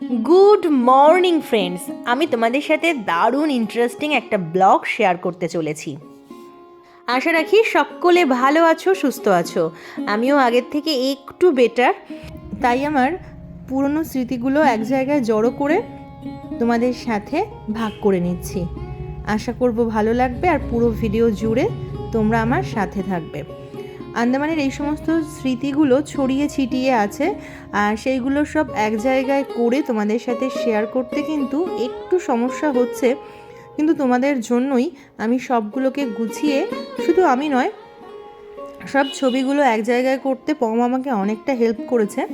Good morning friends আমি তোমাদের সাথে দারুণ ইন্টারেস্টিং একটা ব্লগ শেয়ার করতে চলেছি। আশা রাখি সকলে ভালো আছো, সুস্থ আছো। আমিও আগের থেকে একটু বেটার তাই আমার পুরনো স্মৃতিগুলো এক জায়গায় জড়ো করে তোমাদের সাথে ভাগ করে নিচ্ছি। আশা করব ভালো লাগবে আর পুরো ভিডিও জুড়ে তোমরা আমার সাথে থাকবে। আন্দামানের এই সমস্ত স্মৃতিগুলো ছড়িয়ে ছিটিয়ে আছে, আর সেইগুলো সব এক জায়গায় করে তোমাদের সাথে শেয়ার করতে কিন্তু একটু সমস্যা হচ্ছে। কিন্তু তোমাদের জন্যই আমি সবগুলোকে গুছিয়ে, শুধু আমি নয়, সব ছবিগুলো এক জায়গায় করতে পম আমাকে অনেকটা হেল্প করেছে।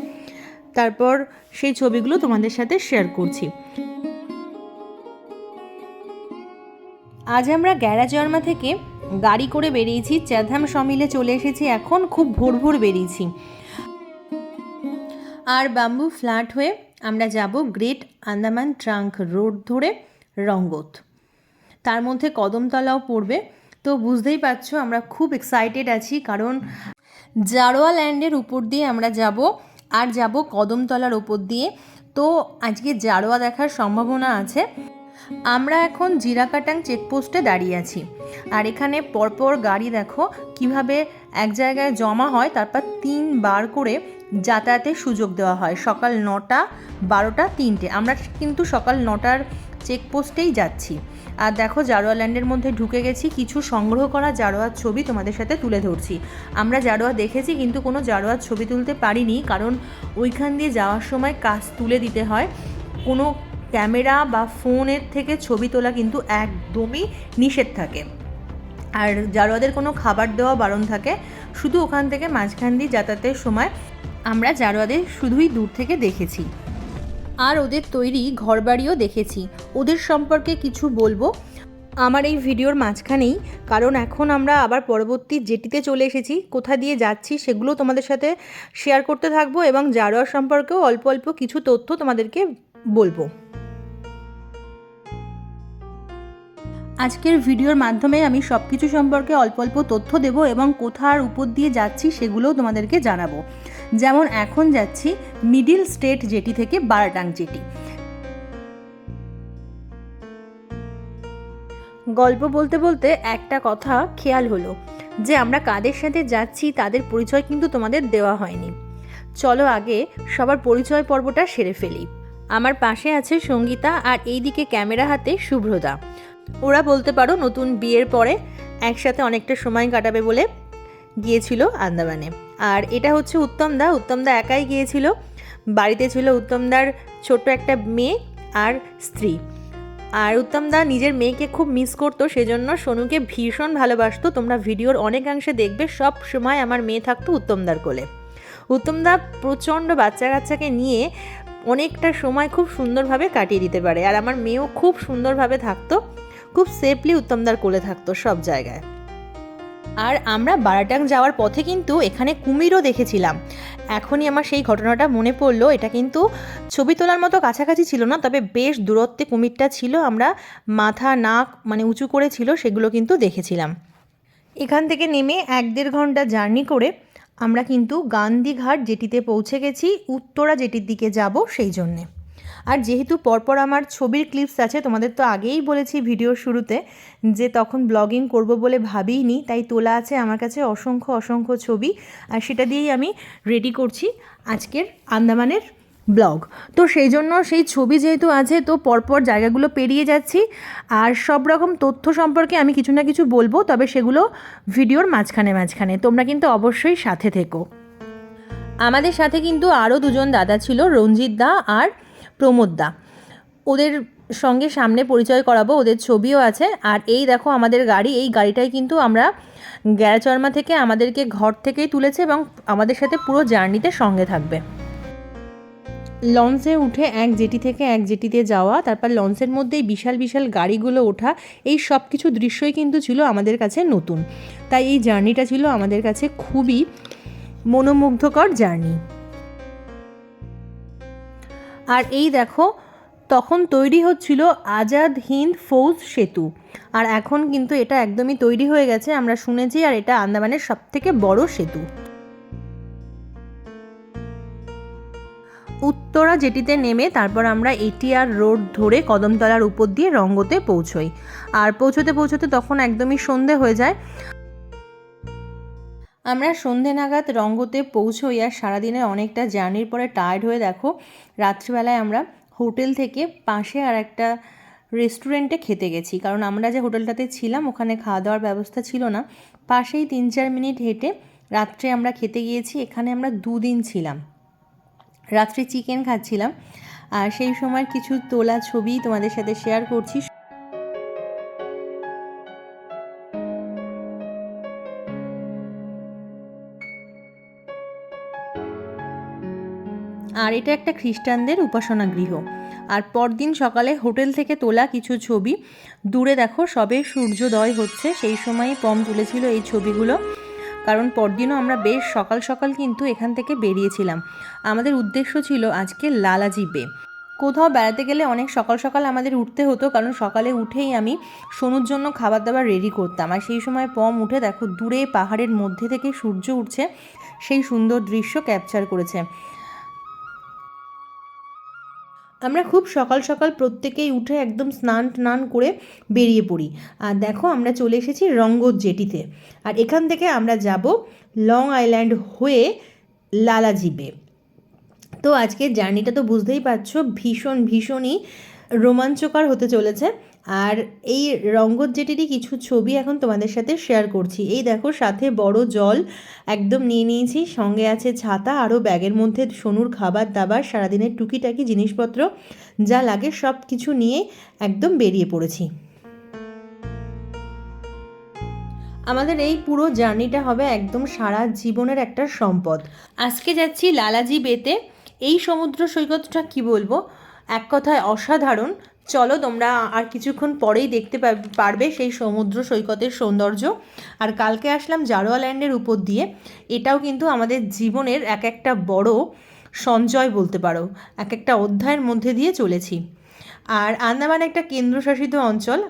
তারপর সেই ছবিগুলো তোমাদের সাথে শেয়ার করছি। আজ আমরা গ্যারাজর্মা থেকে গাড়ি করে বেরিয়েছি চাধাম সমিলে চলে এসেছি, এখন খুব ভোর ভোর বেরিয়েছি। আর বাম্বু ফ্ল্যাট হয়ে আমরা যাব গ্রেট আন্দামান ট্রাঙ্ক রোড ধরে রঙ্গত। তার মধ্যে কদমতলাও পড়বে। তো বুঝতেই পারছ, আমরা খুব এক্সাইটেড আছি, কারণ জারোয়া ল্যান্ডের উপর দিয়ে আমরা যাব আর যাব কদমতলার উপর দিয়ে। তো আজকে জারোয়া দেখার সম্ভাবনা আছে। আমরা এখন জিরাকাটাং চেকপোস্টে দাঁড়িয়ে আছি। আর এখানে পরপর গাড়ি দেখো, কীভাবে এক জায়গায় জমা হয়, তারপর তিনবার করে যাতায়াতের সুযোগ দেওয়া হয়। সকাল নটা, বারোটা, তিনটে। আমরা কিন্তু সকাল নটার চেকপোস্টেই যাচ্ছি। আর দেখো, জারোয়া ল্যান্ডের মধ্যে ঢুকে গেছি। কিছু সংগ্রহ করা জারোয়ার ছবি তোমাদের সাথে তুলে ধরছি। আমরা জারোয়া দেখেছি, কিন্তু কোনো জারোয়ার ছবি তুলতে পারিনি, কারণ ওইখান দিয়ে যাওয়ার সময় কাজ তুলে দিতে হয়। কোনো ক্যামেরা বা ফোনের থেকে ছবি তোলা কিন্তু একদমই নিষেধ থাকে। আর জারোয়াদের কোনো খাবার দেওয়া বারণ থাকে, শুধু ওখান থেকে মাঝখান দিয়ে যাতায়াতের সময় আমরা জারোয়াদের শুধুই দূর থেকে দেখেছি। আর ওদের তৈরি ঘরবাড়িও দেখেছি। ওদের সম্পর্কে কিছু বলব? আমার এই ভিডিওর মাঝখানেই, কারণ এখন আমরা আবার পরবর্তী জেটিতে চলে এসেছি কোথা দিয়ে যাচ্ছি সেগুলো তোমাদের সাথে শেয়ার করতে থাকব এবং জারোয়া সম্পর্কেও অল্প অল্প কিছু তথ্য তোমাদেরকে বলব। আজকের ভিডিওর মাধ্যমে আমি সব কিছু সম্পর্কে অল্প অল্প তথ্য দেব এবং কোথার উপর দিয়ে যাচ্ছি সেগুলোও তোমাদেরকে জানাব। যেমন এখন যাচ্ছি মিডিল স্টেট জেটি থেকে বারাটাং জেটি। গল্প বলতে বলতে একটা কথা খেয়াল হলো যে আমরা কাদের সাথে যাচ্ছি তাদের পরিচয় কিন্তু তোমাদের দেওয়া হয়নি। চলো আগে সবার পরিচয় পর্বটা সেরে ফেলি। আমার পাশে আছে সঙ্গীতা আর এইদিকে ক্যামেরা হাতে শুভ্রদা ওরা বলতে পারো নতুন বিয়ের পরে একসাথে অনেকটা সময় কাটাবে বলে গিয়েছিল আন্দামানে। আর এটা হচ্ছে উত্তমদা উত্তমদা একাই গিয়েছিল। বাড়িতে ছিল উত্তমদার ছোট্ট একটা মেয়ে আর স্ত্রী। আর উত্তমদা নিজের মেয়েকে খুব মিস করতো, সেজন্য সোনুকে ভীষণ ভালোবাসতো। তোমরা ভিডিওর অনেকাংশে দেখবে সব সময় আমার মেয়ে থাকতো উত্তমদার কোলে। উত্তমদা প্রচণ্ড বাচ্চা কাচ্চাকে নিয়ে অনেকটা সময় খুব সুন্দরভাবে কাটিয়ে দিতে পারে। আর আমার মেয়েও খুব সুন্দরভাবে থাকতো। খুব সেফলি উত্তমদার কোলে থাকতো সব জায়গায়। আর আমরা বারাটাং যাওয়ার পথে কিন্তু এখানে কুমিরও দেখেছিলাম। এখনই আমার সেই ঘটনাটা মনে পড়ল, এটা কিন্তু ছবি তোলার মতো কাছাকাছি ছিল না, তবে বেশ দূরত্বে কুমিরটা ছিল, আমরা মাথা, নাক মানে উঁচু করে ছিল, সেগুলো কিন্তু দেখেছিলাম। এখান থেকে নেমে এক দেড় ঘণ্টা জার্নি করে আমরা কিন্তু গান্ধীঘাট জেটিতে পৌঁছে গেছি, উত্তরা জেটির দিকে যাব, সেই জন্যে। আর যেহেতু পরপর আমার ছবির ক্লিপস আছে, তোমাদের তো আগেই বলেছি ভিডিওর শুরুতে যে তখন ব্লগিং করব বলে ভাবিনি তাই তোলা আছে আমার কাছে অসংখ্য অসংখ্য ছবি আর সেটা দিয়েই আমি রেডি করছি আজকের আন্দামানের ব্লগ তো সেই জন্য সেই ছবি যেহেতু আছে, তো পরপর জায়গাগুলো পেরিয়ে যাচ্ছি আর সব রকম তথ্য সম্পর্কে আমি কিছু না কিছু বলব, তবে সেগুলো ভিডিওর মাঝখানে মাঝখানে। তোমরা কিন্তু অবশ্যই সাথে থেকো। আমাদের সাথে কিন্তু আরও দুজন দাদা ছিল, রঞ্জিত দা আর প্রমোদ দা। ওদের সঙ্গে সামনে পরিচয় করাবো, ওদের ছবিও আছে। আর এই দেখো আমাদের গাড়ি, এই গাড়িটাই কিন্তু আমরা গ্যারাচর্মা থেকে আমাদেরকে ঘর থেকেই তুলেছে এবং আমাদের সাথে পুরো জার্নিতে সঙ্গে থাকবে। লঞ্চে উঠে এক জেটি থেকে এক জেটিতে যাওয়া, তারপর লঞ্চের মধ্যেই বিশাল বিশাল গাড়িগুলো ওঠা, এই সব কিছু দৃশ্যই কিন্তু ছিল আমাদের কাছে নতুন। তাই এই জার্নিটা ছিল আমাদের কাছে খুবই মনোমুগ্ধকর জার্নি। আর এই দেখো, তখন তৈরি হচ্ছিল আজাদ হিন্দ ফৌজ সেতু। আর এখন কিন্তু এটা একদমই তৈরি হয়ে গেছে, আমরা শুনেছি, আর এটা আন্দামানের সব থেকে বড় সেতু। উত্তরা জেটিতে নেমে তারপর আমরা এটিআর রোড ধরে কদমতলার উপর দিয়ে রঙ্গতে পৌঁছই। আর পৌঁছতে পৌঁছতে তখন একদমই সন্ধে হয়ে যায়। আমরা সন্ধে নাগাদ রঙ্গতে পৌঁছই আর সারাদিনের অনেকটা জার্নির পরে টায়ার্ড হয়ে দেখো, রাত্রিবেলায় আমরা হোটেল থেকে পাশে আর একটা রেস্টুরেন্টে খেতে গেছি। কারণ আমরা যে হোটেলটাতে ছিলাম, ওখানে খাওয়া দাওয়ার ব্যবস্থা ছিল না। পাশেই তিন চার মিনিট হেঁটে রাত্রে আমরা খেতে গিয়েছি, এখানে আমরা দুদিন ছিলাম। রাত্রে চিকেন খাচ্ছিলাম। আর সেই সময় কিছু তোলা ছবি তোমাদের সাথে শেয়ার করছি। আর এটা একটা খ্রিস্টানদের উপাসনা গৃহ। আর পরদিন সকালে হোটেল থেকে তোলা কিছু ছবি, দূরে দেখো সবে সূর্যোদয় হচ্ছে, সেই সময়ই পম তুলেছিল এই ছবিগুলো। কারণ পরদিনও আমরা বেশ সকাল সকাল কিন্তু এখান থেকে বেরিয়েছিলাম। আমাদের উদ্দেশ্য ছিল আজকে লালাজি বে। কোথাও বেড়াতে গেলে অনেক সকাল সকাল আমাদের উঠতে হতো, কারণ সকালে উঠেই আমি সোনুর জন্য খাবার দাবার রেডি করতাম। আর সেই সময় পম উঠে দেখো দূরে পাহাড়ের মধ্যে থেকে সূর্য উঠছে, সেই সুন্দর দৃশ্য ক্যাপচার করেছে। আমরা খুব সকাল সকাল প্রত্যেকেই উঠে একদম স্নান টান করে বেরিয়ে পড়ি। আর দেখো আমরা চলে এসেছি রঙ্গত জেটিতে। আর এখান থেকে আমরা যাব লং আইল্যান্ড হয়ে লালাজিবে। তো আজকের জার্নিটা তো বুঝতেই পারছ, ভীষণ ভীষণই রোমাঞ্চকর হতে চলেছে। আর এই রঙ্গত জেটিরই কিছু ছবি এখন তোমাদের সাথে শেয়ার করছি। এই দেখো, সাথে বড় জল একদম নিয়ে নিয়েছি, সঙ্গে আছে ছাতা, আরও ব্যাগের মধ্যে সোনুর খাবার দাবার, সারাদিনের টুকিটাকি জিনিসপত্র যা লাগে সব কিছু নিয়ে একদম বেরিয়ে পড়েছি। আমাদের এই পুরো জার্নিটা হবে একদম সারা জীবনের একটা সম্পদ। আজকে যাচ্ছি লালাজি বেতে। এই সমুদ্র সৈকতটা কি বলব? এক কথায় অসাধারণ। চলো তোমরা আর কিছুক্ষণ পরেই দেখতে পারবে সেই সমুদ্র সৈকতের সৌন্দর্য। আর কালকে আসলাম জারোয়া ল্যান্ডের উপর দিয়ে। এটাও কিন্তু আমাদের জীবনের এক একটা বড় সঞ্চয় বলতে পারো। এক একটা অধ্যায়ের মধ্যে দিয়ে চলেছি। আর আন্দামান একটা কেন্দ্রশাসিত অঞ্চল।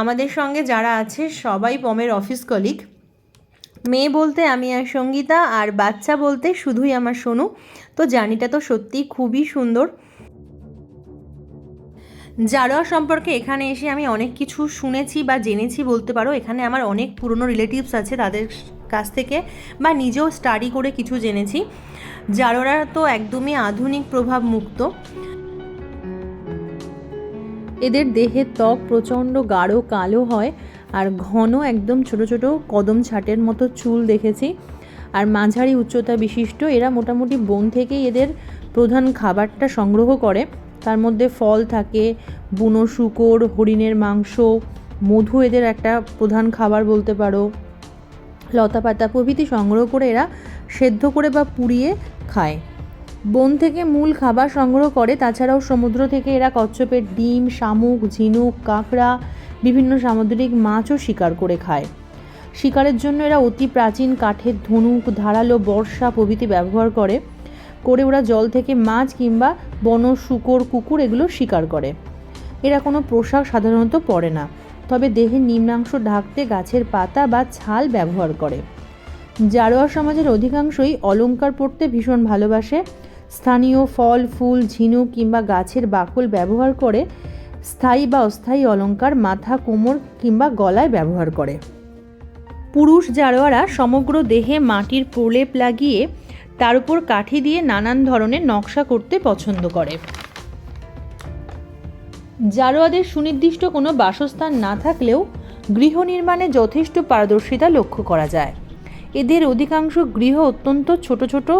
আমাদের সঙ্গে যারা আছে, সবাই পমের অফিস কলিগ মেয়ে বলতে আমি আর সঙ্গীতা, আর বাচ্চা বলতে শুধুই আমার সোনু। তো জার্নিটা তো সত্যিই খুবই সুন্দর। জারোয়া সম্পর্কে এখানে এসে আমি অনেক কিছু শুনেছি বা জেনেছি বলতে পারো। এখানে আমার অনেক পুরনো রিলেটিভস আছে তাদের কাছ থেকে বা নিজেও স্টাডি করে কিছু জেনেছি। জারোরা তো একদমই আধুনিক প্রভাব মুক্ত। এদের দেহের ত্বক প্রচণ্ড গাঢ় কালো হয় আর ঘন একদম ছোট ছোট কদম ছাটের মতো চুল দেখেছি। আর মাঝারি উচ্চতা বিশিষ্ট, এরা মোটামুটি বন থেকেই এদের প্রধান খাবারটা সংগ্রহ করে। তার মধ্যে ফল থাকে, বুনো শুকর, হরিণের মাংস, মধু এদের একটা প্রধান খাবার বলতে পারো। লতা পাতা প্রভৃতি সংগ্রহ করে এরা সেদ্ধ করে বা পুড়িয়ে খায়। বন থেকে মূল খাবার সংগ্রহ করে, তাছাড়াও সমুদ্র থেকে এরা কচ্ছপের ডিম, শামুক, ঝিনুক, কাঁকড়া, বিভিন্ন সামুদ্রিক মাছও শিকার করে খায়। শিকারের জন্য এরা অতি প্রাচীন কাঠের ধনুক, ধারালো বর্ষা প্রভৃতি ব্যবহার করে। করে ওরা জল থেকে মাছ কিংবা বন, শুকর, কুকুর এগুলো শিকার করে। এরা কোনো পোশাক সাধারণত পরে না, তবে দেহের নিম্নাংশ ঢাকতে গাছের পাতা বা ছাল ব্যবহার করে। জারোয়া সমাজের অধিকাংশই অলংকার পরতে ভীষণ ভালোবাসে। স্থানীয় ফল, ফুল, ঝিনুক কিংবা গাছের বাকল ব্যবহার করে। স্থায়ী বা অস্থায়ী অলংকার মাথা, কোমর কিংবা গলায় ব্যবহার করে। পুরুষ জারোয়ারা সমগ্র দেহে মাটির প্রলেপ লাগিয়ে তার উপর কাঠি দিয়ে নানান ধরনের নকশা করতে পছন্দ করে। জারোয়াদের সুনির্দিষ্ট কোনো বাসস্থান না থাকলেও গৃহ নির্মাণে যথেষ্ট পারদর্শিতা লক্ষ্য করা যায়। এদের অধিকাংশ গৃহ অত্যন্ত ছোট ছোট,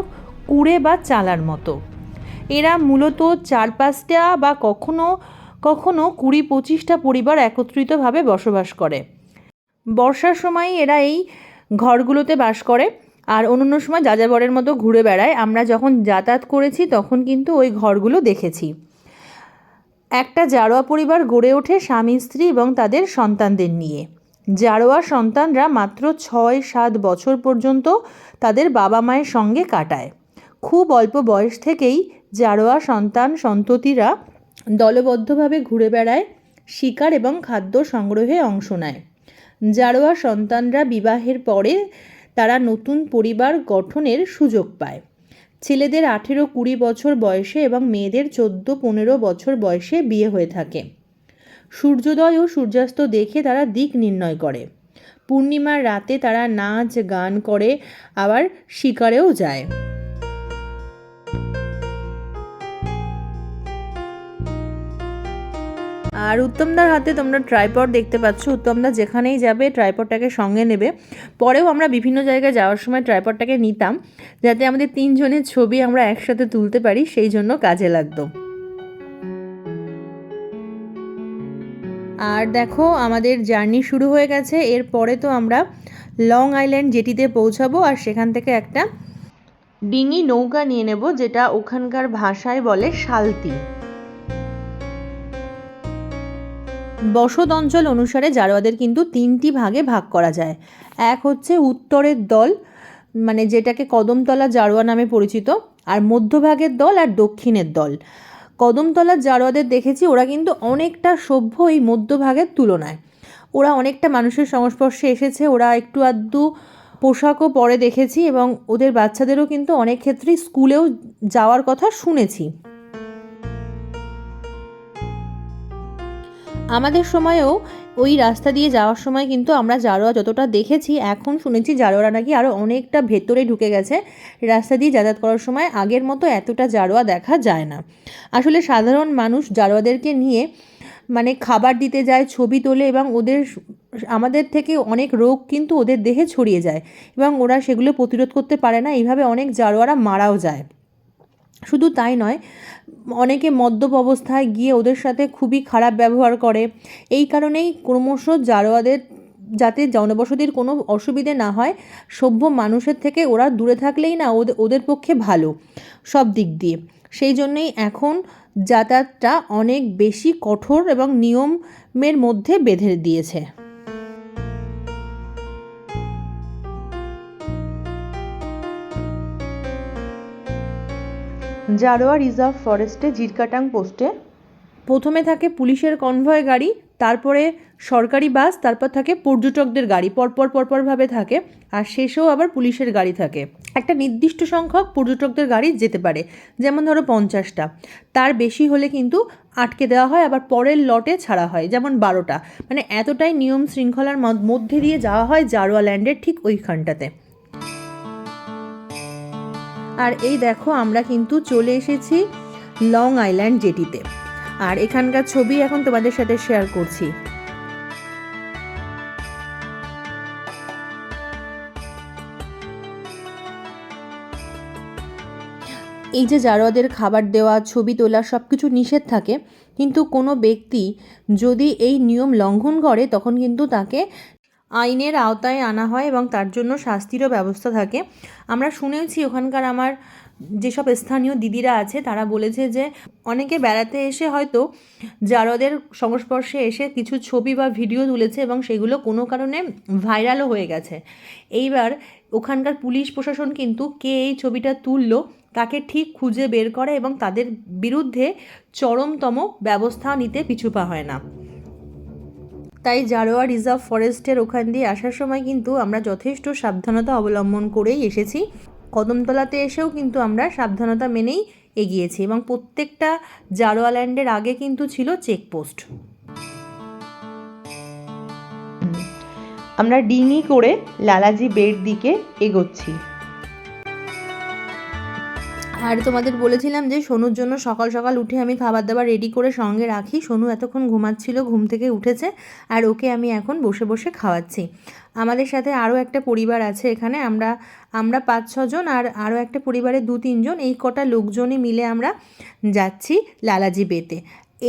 কুড়ে বা চালার মতো। এরা মূলত চার পাঁচটা বা কখনো কখনো কুড়ি পঁচিশটা পরিবার একত্রিতভাবে বসবাস করে। বর্ষার সময় এরা এই ঘরগুলোতে বাস করে। আর অন্য অন্য সময় যাযাবরের মতো ঘুরে বেড়ায়, আমরা যখন যাতায়াত করেছি তখন কিন্তু ওই ঘরগুলো দেখেছি। একটা জারোয়া পরিবার গড়ে ওঠে স্বামী, স্ত্রী এবং তাদের সন্তানদের নিয়ে। জারোয়া সন্তানরা মাত্র ছয় সাত বছর পর্যন্ত তাদের বাবা মায়ের সঙ্গে কাটায়। খুব অল্প বয়স থেকেই জারোয়া সন্তান সন্ততিরা দলবদ্ধভাবে ঘুরে বেড়ায়, শিকার এবং খাদ্য সংগ্রহে অংশ নেয়। জারোয়া সন্তানরা বিবাহের পরে তারা নতুন পরিবার গঠনের সুযোগ পায়। ছেলেদের আঠেরো কুড়ি বছর বয়সে এবং মেয়েদের চোদ্দ পনেরো বছর বয়সে বিয়ে হয়ে থাকে। সূর্যোদয় ও সূর্যাস্ত দেখে তারা দিক নির্ণয় করে। পূর্ণিমার রাতে তারা নাচ, গান করে, আবার শিকারেও যায়। আর উত্তমদার হাতে তোমরা ট্রাইপড দেখতে পাচ্ছ। উত্তমদা যেখানেই যাবে ট্রাইপডটাকে সঙ্গে নেবে। পরেও আমরা বিভিন্ন জায়গায় যাওয়ার সময় ট্রাইপডটাকে নিতাম, যাতে আমাদের তিনজনের ছবি আমরা একসাথে তুলতে পারি, সেই জন্য কাজে লাগতো। আর দেখো, আমাদের জার্নি শুরু হয়ে গেছে। এরপরে তো আমরা লং আইল্যান্ড জেটিতে পৌঁছাবো, আর সেখান থেকে একটা ডিঙি নৌকা নিয়ে নেব, যেটা ওখানকার ভাষায় বলে শালতি। বসত অঞ্চল অনুসারে জারোয়াদের কিন্তু তিনটি ভাগে ভাগ করা যায়। এক হচ্ছে উত্তরের দল মানে যেটাকে কদমতলা জারোয়া নামে পরিচিত, আর মধ্যভাগের দল আর দক্ষিণের দল। কদমতলার জারোয়াদের দেখেছি, ওরা কিন্তু অনেকটা সভ্য এই মধ্যভাগের তুলনায়। ওরা অনেকটা মানুষের সংস্পর্শে এসেছে, ওরা একটু আধটু পোশাকও পরে দেখেছি এবং ওদের বাচ্চাদেরও কিন্তু অনেক ক্ষেত্রেই স্কুলেও যাওয়ার কথা শুনেছি। আমাদের সময়েও ওই রাস্তা দিয়ে যাওয়ার সময় কিন্তু আমরা জারোয়া যতটা দেখেছি, এখন শুনেছি জারোয়ারা নাকি আরও অনেকটা ভেতরে ঢুকে গেছে। রাস্তা দিয়ে যাতায়াত করার সময় আগের মতো এতটা জারোয়া দেখা যায় না। আসলে সাধারণ মানুষ জারোয়াদেরকে নিয়ে মানে খাবার দিতে যায়, ছবি তোলে এবং ওদের আমাদের থেকে অনেক রোগ কিন্তু ওদের দেহে ছড়িয়ে যায় এবং ওরা সেগুলো প্রতিরোধ করতে পারে না। এইভাবে অনেক জারোয়ারা মারাও যায়। শুধু তাই নয় অনেকে মদ্যপ অবস্থায় গিয়ে ওদের সাথে খুবই খারাপ ব্যবহার করে। এই কারণেই ক্রমশ জারোয়াদের যাতে জনবসতির কোনো অসুবিধে না হয়, সভ্য মানুষের থেকে ওরা দূরে থাকলেই না ওদের ওদের পক্ষে ভালো সব দিক দিয়ে। সেই জন্যেই এখন যাতায়াতটা অনেক বেশি কঠোর এবং নিয়মের মধ্যে বেঁধে দিয়েছে। জারোয়া রিজার্ভ ফরেস্টে জিরকাটাং পোস্টে। প্রথমে থাকে পুলিশের কনভয় গাড়ি, তারপরে সরকারি বাস, তারপর থাকে পর্যটকদের গাড়ি, পরপর পরপরভাবে থাকে, আর শেষেও আবার পুলিশের গাড়ি থাকে। একটা নির্দিষ্ট সংখ্যক পর্যটকদের গাড়ি যেতে পারে, যেমন ধরো পঞ্চাশটা। তার বেশি হলে কিন্তু আটকে দেওয়া হয়, আবার পরের লটে ছাড়া হয়, যেমন বারোটা। মানে এতটাই নিয়ম শৃঙ্খলার মধ্যে দিয়ে যাওয়া হয় জারোয়া ল্যান্ডের ঠিক ওইখানটাতে। আর এই দেখো, আমরা কিন্তু চলে এসেছি লং আইল্যান্ড জেটিতে আর এখানকার ছবি এখন তোমাদের সাথে শেয়ার করছি। এই যে জারোয়াদের খাবার দেওয়া, ছবি তোলা সব কিছু নিষেধ থাকে, কিন্তু কোনো ব্যক্তি যদি এই নিয়ম লঙ্ঘন করে, তখন কিন্তু তাকে আইনের আওতায় আনা হয় এবং তার জন্য শাস্তিরও ব্যবস্থা থাকে। আমরা শুনেওছি ওখানকার আমার যেসব স্থানীয় দিদিরা আছে, তারা বলেছে যে অনেকে বেড়াতে এসে হয়তো জারদের সংস্পর্শে এসে কিছু ছবি বা ভিডিও তুলেছে এবং সেগুলো কোনো কারণে ভাইরালও হয়ে গেছে। এইবার ওখানকার পুলিশ প্রশাসন কিন্তু কে এই ছবিটা তুললো, তাকে ঠিক খুঁজে বের করে এবং তাদের বিরুদ্ধে চরমতম ব্যবস্থা নিতে পিছুপা হয় না। তাই জারোয়া রিজার্ভ ফরেস্টের ওখান দিয়ে আসার সময় কিন্তু আমরা যথেষ্ট সাবধানতা অবলম্বন করেই এসেছি। কদমতলাতে এসেও কিন্তু আমরা সাবধানতা মেনেই এগিয়েছি এবং প্রত্যেকটা জারোয়া ল্যান্ডের আগে কিন্তু ছিল চেকপোস্ট। আমরা ডিঙি করে লালাজি বের দিকে এগোচ্ছি। আর তোমাদের বলেছিলাম যে সোনুর জন্য সকাল সকাল উঠে আমি খাবার দাবার রেডি করে সঙ্গে রাখি। সোনু এতক্ষণ ঘুমাচ্ছিল, ঘুম থেকে উঠেছে আর ওকে আমি এখন বসে বসে খাওয়াচ্ছি। আমাদের সাথে আরও একটা পরিবার আছে এখানে। আমরা আমরা পাঁচ ছজন আর আরও একটা পরিবারের দু তিনজন। এই কটা লোকজনই মিলে আমরা যাচ্ছি লালাজি বেতে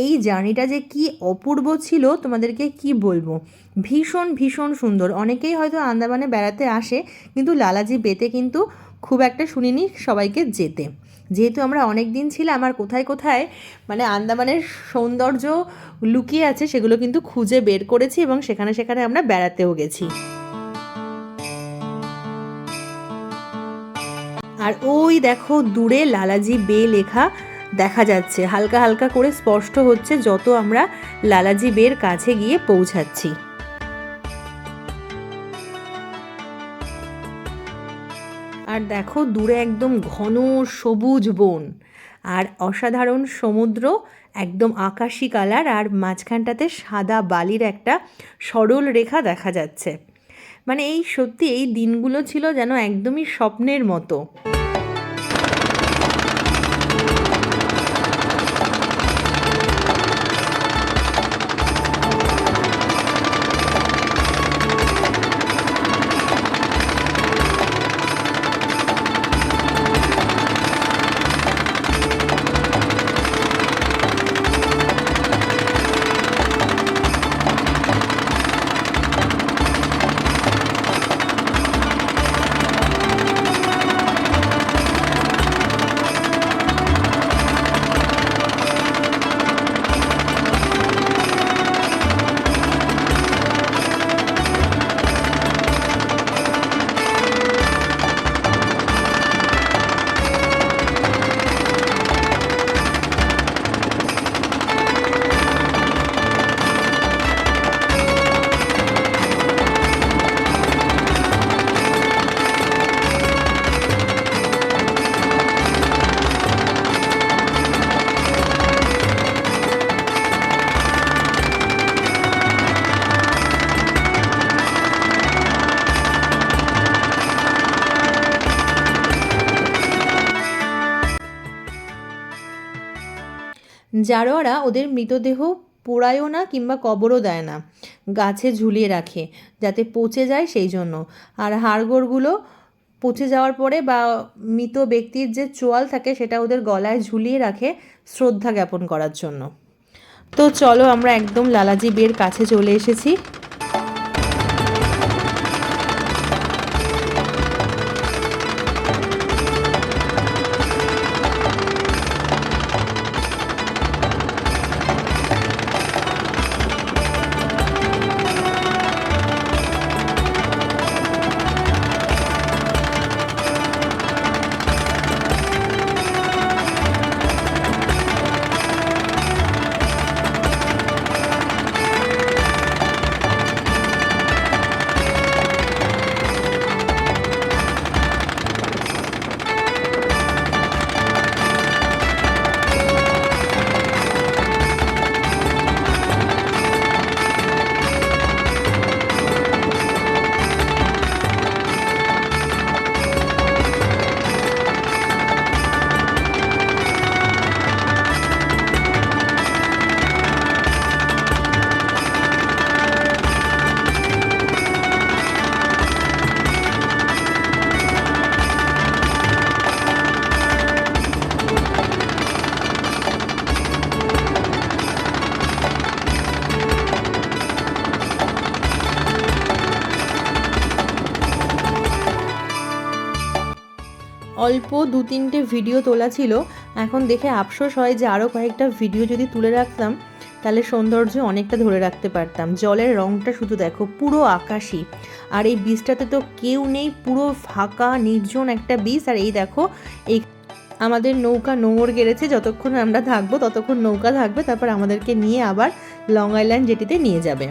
এই জার্নিটা যে কি অপূর্ব ছিল, তোমাদেরকে কি বলব? ভীষণ ভীষণ সুন্দর। অনেকেই হয়তো আন্দামানে বেড়াতে আসে, কিন্তু লালাজি বেতে কিন্তু খুব একটা শুনিনি সবাইকে যেতে। যেহেতু আমরা অনেক দিন ছিলাম, আর কোথায় কোথায় মানে আন্দামানের সৌন্দর্য লুকিয়ে আছে সেগুলো কিন্তু খুঁজে বের করেছি এবং সেখানে সেখানে আমরা বেড়াতেও গেছি। আর ওই দেখো দূরে লালাজি বে লেখা দেখা যাচ্ছে। হালকা হালকা করে স্পষ্ট হচ্ছে যত আমরা লালাজি বের কাছে গিয়ে পৌঁছাচ্ছি। আর দেখো দূরে একদম ঘন সবুজ বন। আর অসাধারণ সমুদ্র, একদম আকাশি কালার আর মাঝখানটাতে সাদা বালির একটা সরল রেখা দেখা যাচ্ছে। মানে এই সত্যি এই দিনগুলো ছিল যেন একদমই স্বপ্নের মতো। জারোয়ারা ওদের মৃতদেহ পোড়ায়ও না কিংবা কবরও দেয় না। গাছে ঝুলিয়ে রাখে যাতে পচে যায় সেই জন্য। আর হাড়গোড়গুলো পচে যাওয়ার পরে বা মৃত ব্যক্তির যে চোয়াল থাকে সেটা ওদের গলায় ঝুলিয়ে রাখে শ্রদ্ধা জ্ঞাপন করার জন্য। তো চলো আমরা একদম লালাজি বের কাছে চলে এসেছি। অল্প দু তিনটে ভিডিও তোলা ছিল। এখন দেখে আফসোস হয় যে আরও কয়েকটা ভিডিও যদি তুলে রাখতাম, তাহলে সৌন্দর্য অনেকটা ধরে রাখতে পারতাম। জলের রঙটা শুধু দেখো, পুরো আকাশি। আর এই বীজটাতে তো কেউ নেই, পুরো ফাঁকা, নির্জন একটা বীজ আর এই দেখো এই আমাদের নৌকা নোঙর গেড়েছে, যতক্ষণ আমরা থাকব ততক্ষণ নৌকা থাকবে। তারপর আমাদেরকে নিয়ে আবার লং আইল্যান্ড জেটিতে নিয়ে যাবে।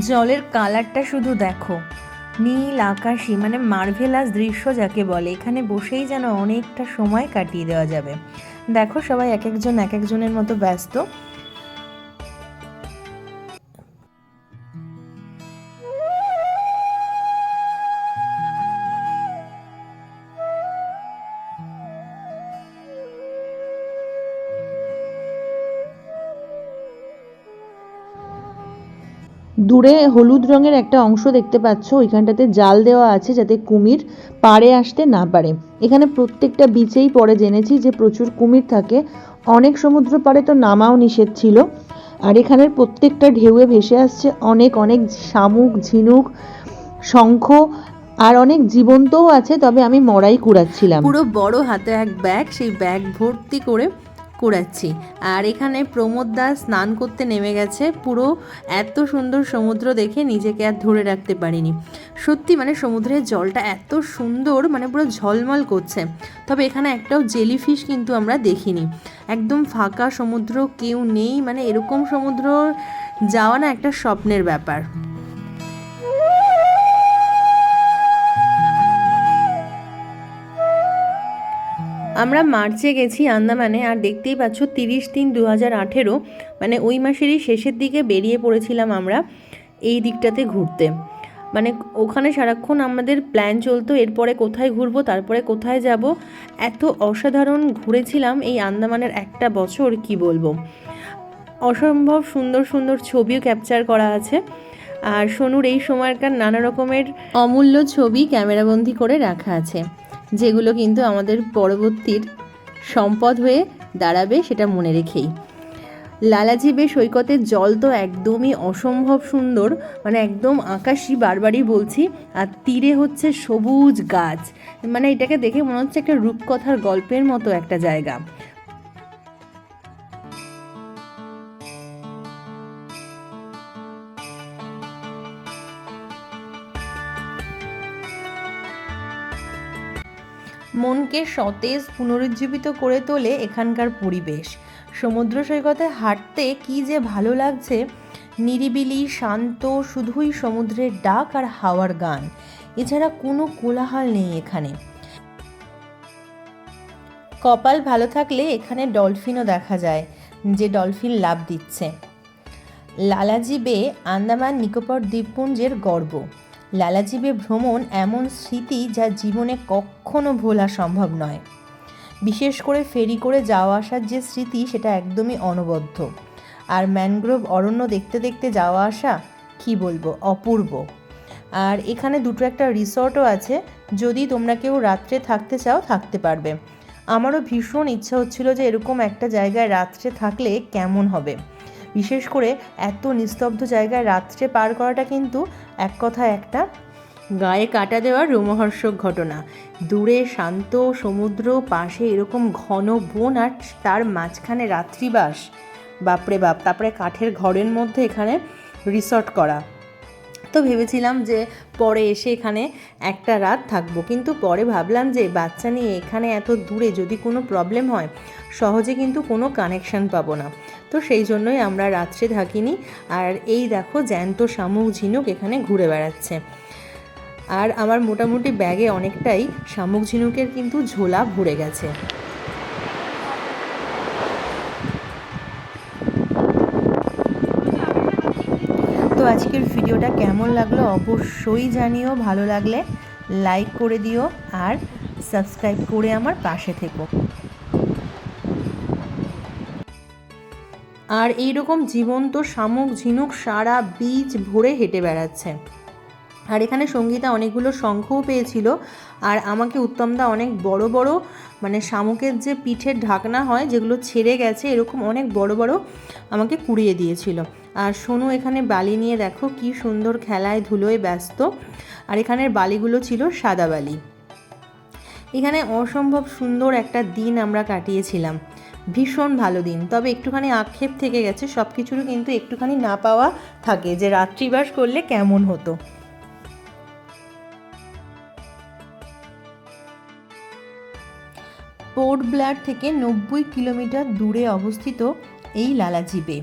জলের কালারটা শুধু দেখো। নীল আকাশি মানে মার্ভেলাস দৃশ্য যাকে বলে, এখানে বসেই যেন অনেকটা সময় কাটিয়ে দেওয়া যাবে। দেখো সবাই এক একজন এক একজনের মতো ব্যস্ত। দূরে হলুদ রঙের একটা অংশ দেখতে পাচ্ছ। ওইখানটাতে জাল দেওয়া আছে যাতে কুমির পাড়ে আসতে না পারে। এখানে প্রত্যেকটা বিচেই পরে জেনেছি যে প্রচুর কুমির থাকে। অনেক সমুদ্র পাড়ে তো নামাও নিষেধ ছিল। আর এখানের প্রত্যেকটা ঢেউয়ে ভেসে আসছে অনেক অনেক শামুক, ঝিনুক, শঙ্খ, আর অনেক জীবন্তও আছে, তবে আমি মরাই কুড়াচ্ছিলাম। পুরো বড় হাতে এক ব্যাগ, সেই ব্যাগ ভর্তি করে কুড়াচ্ছি আর এখানে প্রমোদ দাস স্নান করতে নেমে গেছে। পুরো এত সুন্দর সমুদ্র দেখে নিজেকে আর ধরে রাখতে পারিনি। সত্যি মানে সমুদ্রের জলটা এত সুন্দর মানে পুরো ঝলমল করছে। তবে এখানে একটাও জেলিফিশ কিন্তু আমরা দেখিনি। একদম ফাঁকা সমুদ্র, কেউ নেই মানে এরকম সমুদ্র যাওয়া না একটা স্বপ্নের ব্যাপার। আমরা মার্চে গেছি আন্দামানে, আর দেখতেই পাচ্ছ তিরিশ তিন দু হাজার আঠেরো মানে ওই মাসেরই শেষের দিকে বেরিয়ে পড়েছিলাম আমরা এই দিকটাতে ঘুরতে। মানে ওখানে সারাক্ষণ আমাদের প্ল্যান চলতো, এরপরে কোথায় ঘুরবো, তারপরে কোথায় যাব। এত অসাধারণ ঘুরেছিলাম এই আন্দামানের একটা বছর, কি বলব। অসম্ভব সুন্দর সুন্দর ছবিও ক্যাপচার করা আছে। আর সোনুর এই সময়কার নানা রকমের অমূল্য ছবি ক্যামেরাবন্দি করে রাখা আছে। যেগুলো কিন্তু আমাদের পরবর্তীর সম্পদ হয়ে দাঁড়াবে সেটা মনে রেখেই। লালাজি বে সৈকতের জল তো একদমই অসম্ভব সুন্দর মানে একদম আকাশি বারবারই বলছি, আর তীরে হচ্ছে সবুজ গাছ। মানে এটাকে দেখে মনে হচ্ছে একটা রূপকথার গল্পের মতো একটা জায়গা। মনকে সতেজ পুনরুজ্জীবিত করে তোলে এখানকার পরিবেশ। সমুদ্র সৈকতে হাঁটতে কি যে ভালো লাগছে, নিরিবিলি, শান্ত, শুধুই সমুদ্রের ডাক আর হাওয়ার গান। এছাড়া কোনো কোলাহল নেই এখানে। কপাল ভালো থাকলে এখানে ডলফিনও দেখা যায়, যে ডলফিন লাভ দিচ্ছে। লালাজি বে আন্দামান নিকোবর দ্বীপপুঞ্জের গর্ব। লালাজি বে ভ্রমণ এমন স্মৃতি যা জীবনে কখনো ভোলা সম্ভব নয়। বিশেষ করে ফেরি করে যাওয়া আসার যে স্মৃতি, সেটা একদমই অনবদ্য। আর ম্যানগ্রোভ অরণ্য দেখতে দেখতে যাওয়া আসা, কি বলব, অপূর্ব। আর এখানে দুটো একটা রিসর্টও আছে। যদি তোমরা কেউ রাত্রে থাকতে চাও, থাকতে পারবে। আমারও ভীষণ ইচ্ছা হচ্ছিল যে এরকম একটা জায়গায় রাত্রে থাকলে কেমন হবে। বিশেষ করে এত নিস্তব্ধ জায়গায় রাত্রে পার করাটা কিন্তু এক কথা একটা গায়ে কাটা দেওয়ার রোমহর্ষক ঘটনা। দূরে শান্ত সমুদ্র, পাশে এরকম ঘন বন আর তার মাঝখানে রাত্রিবাস। বাপরে বাপ, তারপরে কাঠের ঘরের মধ্যে এখানে রিসর্ট করা। তো ভেবেছিলাম যে পরে এসে এখানে একটা রাত থাকব, কিন্তু পরে ভাবলাম যে বাচ্চা নিয়ে এখানে এত দূরে যদি কোনো প্রবলেম হয়, সহজে কিন্তু কোনো কানেকশান পাবো না। তো সেই জন্যই আমরা রাত্রে থাকিনি। আর এই দেখো জ্যান্ত শামুক ঝিনুক এখানে ঘুরে বেড়াচ্ছে। আর আমার মোটামুটি ব্যাগে অনেকটাই শামুক ঝিনুকের কিন্তু ঝোলা ভরে গেছে। তো আজকের ভিডিওটা কেমন লাগল অবশ্যই জানিও, ভালো লাগলে লাইক করে দিও আর সাবস্ক্রাইব করে আমার পাশে থেকো। আর এইরকম জীবন্ত, শামুক, ঝিনুক, সারা বীজ ভরে হেঁটে বেড়াচ্ছে। আর এখানে সঙ্গীতা অনেকগুলো শঙ্খও পেয়েছিল। আর আমাকে উত্তমদা অনেক বড় বড় মানে শামুকের যে পিঠের ঢাকনা হয়, যেগুলো ছেড়ে গেছে, এরকম অনেক বড় বড় আমাকে কুড়িয়ে দিয়েছিল। আর সোনু এখানে বালি নিয়ে দেখো, কি সুন্দর খেলায় ধুলোয় ব্যস্ত। আর এখানের বালিগুলো ছিল সাদা বালি। এখানে অসম্ভব সুন্দর একটা দিন আমরা কাটিয়েছিলাম। ভীষণ ভালো দিন। তবে একটুখানি আক্ষেপ থেকে গেছে সব কিছুরও কিন্তু একটুখানি না পাওয়া থাকে যে রাত্রিবাস করলে কেমন হতো। পোর্ট ব্লার থেকে নব্বই কিলোমিটার দূরে অবস্থিত এই লালাজি বে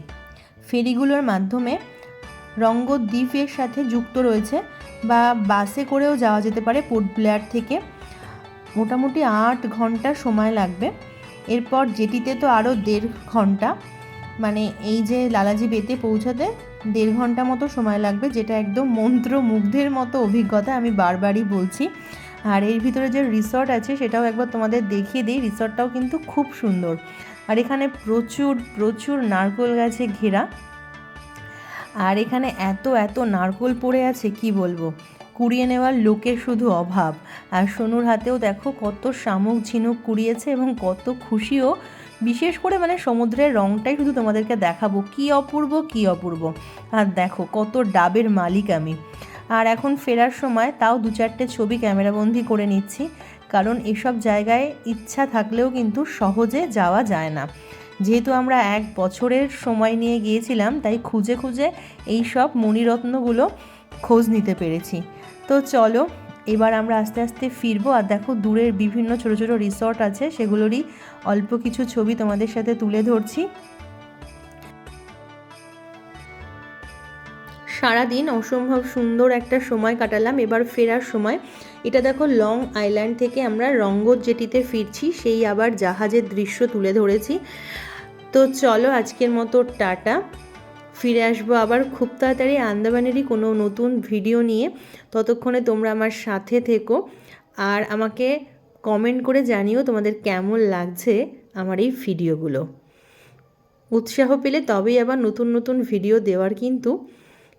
ফেরিগুলোর মাধ্যমে রঙ্গদ্বীপের সাথে যুক্ত রয়েছে বা বাসে করেও যাওয়া যেতে পারে পোর্ট ব্লেয়ার থেকে। মোটামুটি আট ঘণ্টা সময় লাগবে। এরপর জেটিতে তো আরও দেড় ঘণ্টা মানে এই যে লালাজি বেতে পৌঁছাতে দেড় ঘণ্টা মতো সময় লাগবে, যেটা একদম মন্ত্রমুগ্ধের মতো অভিজ্ঞতা আমি বারবারই বলছি। আর এর ভিতরে যে রিসর্ট আছে, সেটাও একবার তোমাদের দেখিয়ে দিই। রিসর্টটাও কিন্তু খুব সুন্দর। আর এখানে প্রচুর প্রচুর নারকোল গাছে ঘেরা। আর এখানে এত এত নারকোল পড়ে আছে, কি বলব? কুড়িয়ে নেওয়ার লোকের শুধু অভাব। আর সোনুর হাতেও দেখো কত শামুক ঝিনুক কুড়িয়েছে এবং কত খুশিও। বিশেষ করে মানে সমুদ্রের রঙটাই শুধু তোমাদেরকে দেখাবো। কি অপূর্ব কি অপূর্ব। আর দেখো কত ডাবের মালিক আমি। আর এখন ফেরার সময় তাও দু চারটে ছবি ক্যামেরাবন্দি করে নিচ্ছি। কারণ এসব জায়গায় ইচ্ছা থাকলেও কিন্তু সহজে যাওয়া যায় না। যেহেতু আমরা এক বছরের সময় নিয়ে গিয়েছিলাম, তাই খুঁজে খুঁজে এই সব মণিরত্নগুলো খোঁজ নিতে পেরেছি। তো চলো, এবার আমরা আস্তে আস্তে ফিরবো। আর দেখো, দূরের বিভিন্ন ছোট ছোট রিসর্ট আছে, সেগুলোরই অল্প কিছু ছবি তোমাদের সাথে তুলে ধরছি। সারাদিন অসম্ভব সুন্দর একটা সময় কাটালাম, এবার ফেরার সময়। এটা দেখো, লং আইল্যান্ড থেকে আমরা রঙ্গত জেটিতে ফিরছি, সেই আবার জাহাজের দৃশ্য তুলে ধরেছি। তো চলো, আজকের মতো টাটা। ফিরে আসব আবার খুব তাড়াতাড়ি আন্দামানেরই কোনো নতুন ভিডিও নিয়ে। ততক্ষণে তোমরা আমার সাথে থেকো আর আমাকে কমেন্ট করে জানিও তোমাদের কেমন লাগছে আমার এই ভিডিওগুলো। উৎসাহ পেলে তবেই আবার নতুন নতুন ভিডিও দেওয়ার কিন্তু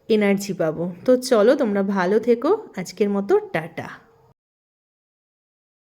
এনার্জি পাবো। তো চলো তোমরা ভালো থেকো। আজকের মতো টাটা।